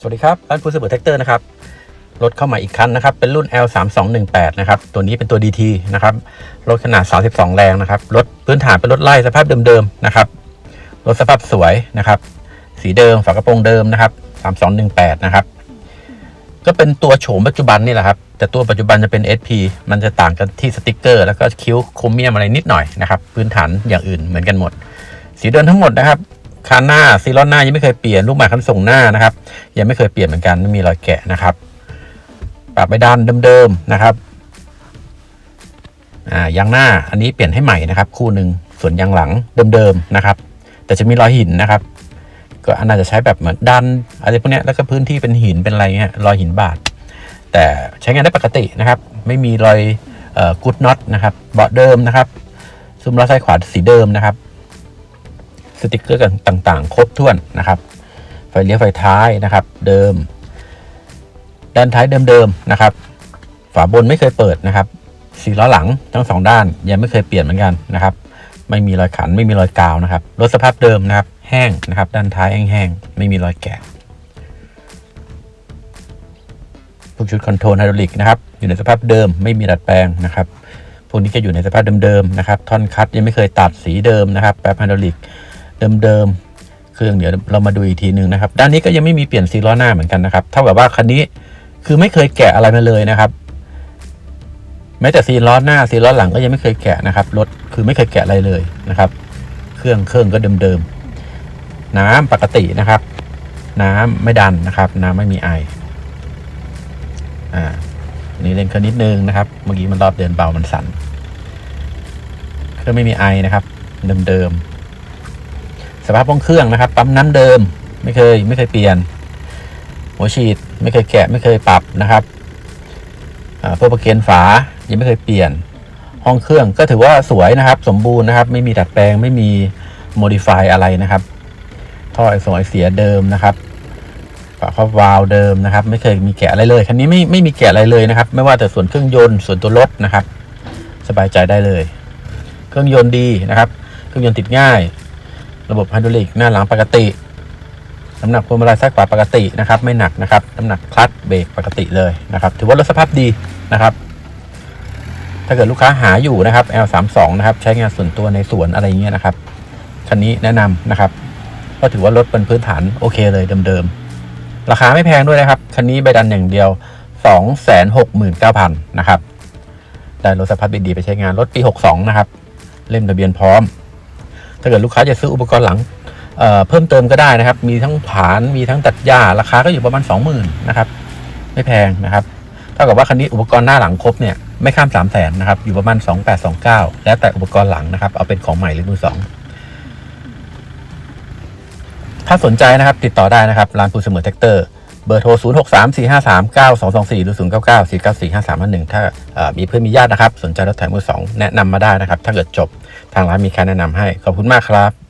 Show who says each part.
Speaker 1: สวัสดีครับร้านฟูสเบอร์แท็กเตอร์นะครับ รถเข้ามาอีกคันนะครับ เป็นรุ่น L 3 2 1 8นะครับ ตัวนี้เป็นตัว DT นะครับ รถขนาด 32 แรงนะครับ รถพื้นฐานเป็นรถไล่สภาพเดิมๆนะครับ รถสภาพสวยนะครับ สีเดิม ฝากระโปรงเดิมนะครับ 3218 นะครับ ก็เป็นตัวโฉมปัจจุบันนี่แหละครับ แต่ตัวปัจจุบันจะเป็น SP มันจะต่างกันที่สติกเกอร์ แล้วก็คิ้วโครเมียมอะไรนิดหน่อยนะครับ พื้นฐานอย่างอื่นเหมือนกันหมด สีเดิมทั้งหมดนะครับ คานหน้าซีล้อหน้ายังไม่เคยเปลี่ยนลูกหมายคันส่งหน้านะครับ ยังไม่เคยเปลี่ยนเหมือนกันไม่มีรอยแกะนะครับปรับไปด้านเดิมๆนะครับอ่ายางหน้าอันนี้เปลี่ยนให้ใหม่นะครับ คู่หนึ่งส่วนยางหลังเดิมๆนะครับ แต่จะมีรอยหินนะครับ ก็อันน่าจะใช้แบบเหมือนดันอะไรพวกนี้แล้วก็พื้นที่เป็นหินเป็นอะไรเงี้ยรอยหินบาดแต่ใช้งานได้ปกตินะครับ ไม่มีรอยกุดน็อตนะครับเบาะเดิมนะครับซุ้มล้อซ้ายขวาสีเดิมนะครับ สติกเกอร์ต่างๆ ครบถ้วนนะครับ ไฟเลี้ยวไฟท้ายนะครับ เดิม ด้านท้ายเดิมๆนะครับ ฝาบนไม่เคยเปิดนะครับสี่ล้อหลังทั้งสองด้านยังไม่เคยเปลี่ยนเหมือนกันนะครับ ไม่มีรอยขันไม่มีรอยกาวนะครับรถสภาพเดิมนะครับ แห้งนะครับ ด้านท้ายแห้งๆไม่มีรอยแกะพวกชุดคอนโทรลไฮดรอลิกนะครับอยู่ในสภาพเดิมไม่มีดัดแปลงนะครับพวกนี้จะอยู่ในสภาพเดิมๆนะครับ ท่อนคัดยังไม่เคยตัดสีเดิมนะครับแป๊บไฮดรอลิก เดิมๆเครื่องเดี๋ยวเรามาดูอีกทีหนึ่งนะครับ ด้านนี้ก็ยังไม่มีเปลี่ยนซีล้อหน้าเหมือนกันนะครับ เท่ากับว่าคันนี้คือไม่เคยแกะอะไรมาเลยนะครับ แม้แต่ซีล้อหน้าซีล้อหลังก็ยังไม่เคยแกะนะครับรถคือไม่เคยแกะอะไรเลยนะครับ เครื่องเครื่องก็เดิมๆน้ำปกตินะครับ น้ำไม่ดันนะครับ น้ำไม่มีไออ่านี่เล่นเครื่องนิดนึงนะครับ เมื่อกี้มันรอบเดินเบามันสั่นเครื่องไม่มีไอนะครับ เดิมๆ สภาพห้องเครื่องนะครับ ปั๊มน้ำเดิม ไม่เคย ไม่เคยเปลี่ยน หัวฉีดไม่เคยแกะไม่เคยปรับนะครับอ่าพวประเคนฝายังไม่เคยเปลี่ยน ห้องเครื่องก็ถือว่าสวยนะครับ สมบูรณ์นะครับ ไม่มีดัดแปลงไม่มีโมดิฟายอะไรนะครับ ท่อไอส่งไอเสียเดิมนะครับฝาครอบวาล์วเดิมนะครับ ไม่เคยมีแกะอะไรเลยคันนี้ไม่ไม่มีแกะอะไรเลยนะครับ ไม่ว่าแต่ส่วนเครื่องยนต์ส่วนตัวรถนะครับ สบายใจได้เลย เครื่องยนต์ดีนะครับ เครื่องยนต์ติดง่าย ระบบไฮดรอลิกหน้าหลังปกติน้ำหนักพวงมาลัยซ้ายขวาปกตินะครับ ไม่หนักนะครับ น้ำหนักคลัตช์เบรกปกติเลยนะครับ ถือว่ารถสภาพดีนะครับ ถ้าเกิดลูกค้าหาอยู่นะครับ L32 นะครับ ใช้งานส่วนตัวในสวนอะไรเงี้ยนะครับคันนี้แนะนำนะครับ ก็ถือว่ารถเป็นพื้นฐานโอเคเลยเดิมๆ ราคาไม่แพงด้วยนะครับคันนี้ใบดันอย่างเดียว 269,000นะครับได้รถสภาพดีๆไปใช้งานรถปี 62 นะครับ เล่มทะเบียนพร้อม ถ้าเกิดลูกค้าจะซื้ออุปกรณ์หลังเเพิ่มเติมก็ได้นะครับ มีทั้งผานมีทั้งตัดหญ้าราคาก็อยู่ประมาณ 20,000นะครับไม่แพงนะครับเท่ากับว่าคันนี้อุปกรณ์หน้าหลังครบเนี่ยไม่ข้าม3 0 0แสนนะครับอยู่ประมาณ 2829 แล้วแต่อุปกรณ์หลังนะครับ เอาเป็นของใหม่หรือมือสองถ้าสนใจนะครับติดต่อได้นะครับร้านปูเสมอแท็กเตอร์ เบอร์โทร 0 6 3 4 5 3 9 2 2 4 หรือ 0994945311ถ้ามีเพื่อนมีญาตินะครับ สนใจรถไถมือสองแนะนำมาได้นะครับ ถ้าเกิดจบทางร้านมีการแนะนำให้ ขอบคุณมากครับ